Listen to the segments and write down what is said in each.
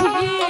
ছিল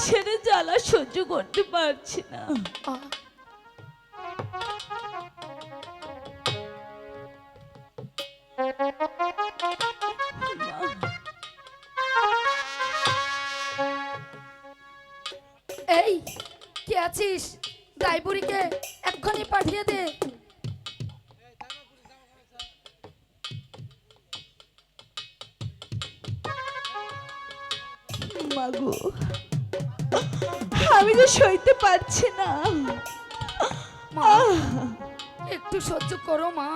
বিষের জ্বালা সহ্য করতে পারছি না। এই কে আছিস? রায়পুরীকে এক্ষুনি পাঠিয়ে দে। মাগো আমি তো সইতে পারছি না। মা একটু সহ্য করো মা।